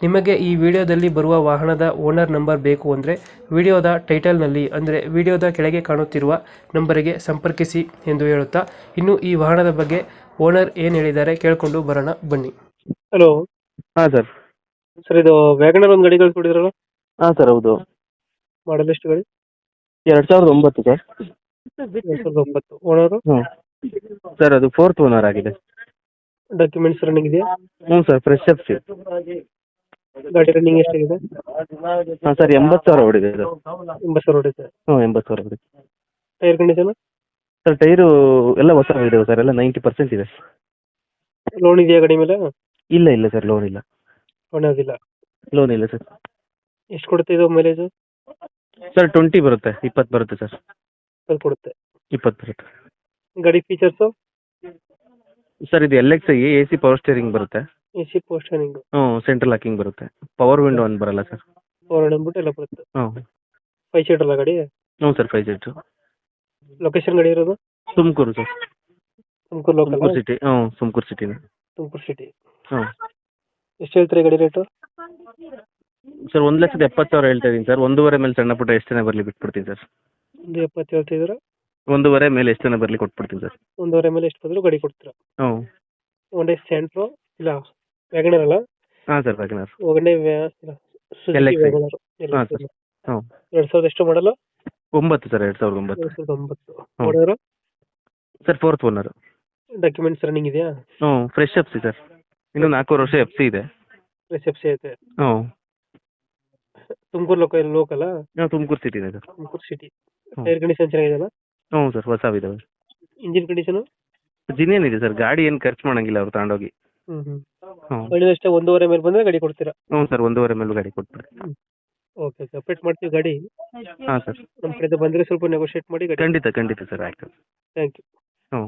ನಿಮಗೆ ಈ ವಿಡಿಯೋದಲ್ಲಿ ಬರುವ ವಾಹನದ ಓನರ್ ನಂಬರ್ ಬೇಕು ಅಂದರೆ ವಿಡಿಯೋದ ಟೈಟಲ್ನಲ್ಲಿ ಅಂದರೆ ವಿಡಿಯೋದ ಕೆಳಗೆ ಕಾಣುತ್ತಿರುವ ನಂಬರಿಗೆ ಸಂಪರ್ಕಿಸಿ ಎಂದು ಹೇಳುತ್ತಾ ಇನ್ನು ಈ ವಾಹನದ ಬಗ್ಗೆ ಓನರ್ ಏನು ಹೇಳಿದ್ದಾರೆ ಕೇಳಿಕೊಂಡು ಬರೋಣ ಬನ್ನಿ. ಹಲೋ ಹಾಂ ಸರ್. ಸರ್ ಇದು ವ್ಯಾಗನರ್ ಒಂದು ಗಾಡಿ ಕಳ್ಸ್ಕೊಡಿದ್ರಲ್ಲ ಹಾಂ ಸರ್ ಹೌದು. ಮಾಡಲ್ ಎಷ್ಟು ಗಾಡಿ? ಎರಡು ಸಾವಿರದ ಒಂಬತ್ತು ಸರ್. ಎರಡು ಸಾವಿರದ ಒಂಬತ್ತು. ಓನರ್ ಹ್ಞೂ ಸರ್ ಅದು ಫೋರ್ತ್ ಓನರ್ ಆಗಿದೆ. ಡಾಕ್ಯುಮೆಂಟ್ಸ್ ರನ್ನಿಂಗ್ ಇದೆಯಾ? ಹ್ಞೂ ಸರ್ ಫ್ರೆಶ್ ಅಪ್ಸ್ ಸಿ. ಗಾಡಿ ರನ್ನಿಂಗ್ ಎಷ್ಟಾಗಿದೆ? ಹಾಂ ಸರ್ ಎಂಬತ್ತು ಸಾವಿರ ಹೊಡಿದೆ ಸರ್. ಎಂಬತ್ತು ಸಾವಿರ ಹೊಡಿದೆ ಹ್ಞೂ ಎಂಬತ್ತು ಸಾವಿರ ಹೊಡಿದೆ ಟೈರ್ ಕಂಡೀಷನ್ ಸರ್ ಟೈರು ಎಲ್ಲ ಹೊಸ ಇದೆ ಸರ್ ಎಲ್ಲ ನೈಂಟಿ ಪರ್ಸೆಂಟ್ ಇದೆ. ಲೋನ್ ಇದೆಯಾ ಗಾಡಿ ಮೇಲೆ? ಇಲ್ಲ ಇಲ್ಲ ಸರ್ ಲೋನ್ ಇಲ್ಲ. ಲೋನ್ ಯಾವುದಿಲ್ಲ ಲೋನ್ ಇಲ್ಲ ಸರ್. ಎಷ್ಟು ಕೊಡುತ್ತೆ ಇದು ಮೈಲೇಜ್ ಸರ್ ಟ್ವೆಂಟಿ ಬರುತ್ತೆ ಇಪ್ಪತ್ತು ಬರುತ್ತೆ ಸರ್. ಅದು ಕೊಡುತ್ತೆ. ಇಪ್ಪತ್ತು ಬರುತ್ತೆ. ಗಾಡಿ ಫೀಚರ್ಸು ಸರ್ ಇದು L X A C power steering ಬರುತ್ತೆ. ಎ ಸಿ ಪೋಸ್ಟರಿಂಗ್ ಹ್ಞೂ ಸೆಂಟ್ರಲ್ ಲಾಕಿಂಗ್ ಬರುತ್ತೆ. ಪವರ್ ವಿಂಡೋ ಒಂದು ಬರಲ್ಲ ಸರ್ ಫೋರ್ ಅಂದ್ಬಿಟ್ಟು ಎಲ್ಲ ಬರುತ್ತೆ. ಹ್ಞೂ. ಫೈವ್ ಸೀಟ್ ಅಲ್ಲ ಗಾಡಿ? ಹ್ಞೂ ಸರ್ ಫೈವ್ ಸೀಟ್ಸು ಲೊಕೇಶನ್ ಗಾಡಿ ಇರೋದು? Tumakuru sir Tumakuru local Tumakuru city ಹ್ಞೂ ತುಮಕೂರು ಸಿಟಿನೇ ತುಮಕೂರು ಸಿಟಿ ಹ್ಞೂ. ಎಷ್ಟು ಹೇಳ್ತೀರಿ ಗಾಡಿ ರೇಟು ಸರ್ ಒಂದು ಲಕ್ಷದ ಎಪ್ಪತ್ತು ಸಾವಿರ ಹೇಳ್ತಾ ಇದ್ದೀನಿ ಸರ್ ಒಂದೂವರೆ ಮೇಲೆ ಸಣ್ಣ ಪುಟ್ಟ ಎಷ್ಟು ಜನ ಬರಲಿ ಬಿಟ್ಬಿಡ್ತೀನಿ ಸರ್ ಒಂದು ಎಪ್ಪತ್ತು ಹೇಳ್ತಿದ್ರೆ ಒಂದೂವರೆ ಮೇಲೆ ಎಷ್ಟು ಜನ ಬರಲಿ ಕೊಟ್ಬಿಡ್ತೀನಿ ಸರ್ ಒಂದೂವರೆ ಮೇಲೆ ಎಷ್ಟು ಬಂದರೂ ಗಾಡಿ ಕೊಡ್ತೀರಾ? ಹ್ಞೂ. ಒನ್ ಡೇ ಸೆಂಟ್ರು ಇಲ್ಲ ವ್ಯಾಗನರ್ ಅಲ್ಲ? ಹಾಂ ಸರ್ ವ್ಯಾಗನರ್ ಒಗಣೆ ಎರಡ್. ಹಾಂ ಸರ್ ಸಾವಿರದ ಎಷ್ಟು ಮಾಡಲ್ಲ ಒಂಬತ್ತು ಸರ್ ಎರಡ್ ಸಾವಿರದ ಒಂಬತ್ತು. ಎರಡು ಸಾವಿರದ ಒಂಬತ್ತು. ಹ್ಮ್. Owner sir fourth owner documents running ಇದೆಯಾ? ಹ್ಞೂ ಫ್ರೆಶ್ ಎಫ್ ಸಿ ಸರ್ ಇನ್ನೊಂದು ನಾಲ್ಕೂವರೆ ವರ್ಷ ಎಫ್ ಸಿ ಇದೆ. ರಿಸೆಪ್ಸಿ ಐತೆ. ಹ್ಞೂ ತುಮಕೂರು ಲೋಕಲ್ ಲೋಕಲ್ ನಾವು ತುಮಕೂರು ಸಿಟಿನೇ ಸರ್ ತುಮಕೂರು ಸಿಟಿ ಹ್ಮ್. ಟೈರ್ ಕಂಡೀಷನ್ ಚೆನ್ನಾಗಿದೆಯಲ್ಲ ಹ್ಞೂ ಸರ್ ಹೊಸವಿದ್ದಾವೆ ಇಂಜಿನ್ ಕಂಡೀಷನು ಏನಿದೆ ಸರ್ ಗಾಡಿ ಏನು ಖರ್ಚು ಮಾಡಂಗಿಲ್ಲ ಅವ್ರು ತಗೊಂಡೋಗಿ ಹ್ಮ್ ಹ್ಞೂ ಹ್ಞೂ ಫೈನಲ್ ಅಷ್ಟೇ ಒಂದೂವರೆ ಮೇಲೆ ಬಂದ್ರೆ ಗಾಡಿ ಕೊಡ್ತೀರಾ? ಹ್ಞೂ ಸರ್ ಒಂದೂವರೆ ಮೇಲೆ ಗಾಡಿ ಕೊಡ್ತೀರಾ ಓಕೆ ಓಕೆ. ಅಪ್ಡೇಟ್ ಮಾಡ್ತೀವಿ ಗಾಡಿ. ಹಾಂ ಸರ್. ನಮ್ಮ ಕಡೆಯಿಂದ ಬಂದರೆ ಸ್ವಲ್ಪ ನೆಗೋಷಿಯೇಟ್ ಮಾಡಿ ಗಾಡಿ ಖಂಡಿತ ಖಂಡಿತ ಸರ್ ಆಯ್ತು. ಥ್ಯಾಂಕ್ ಯು ಹ್ಞೂ.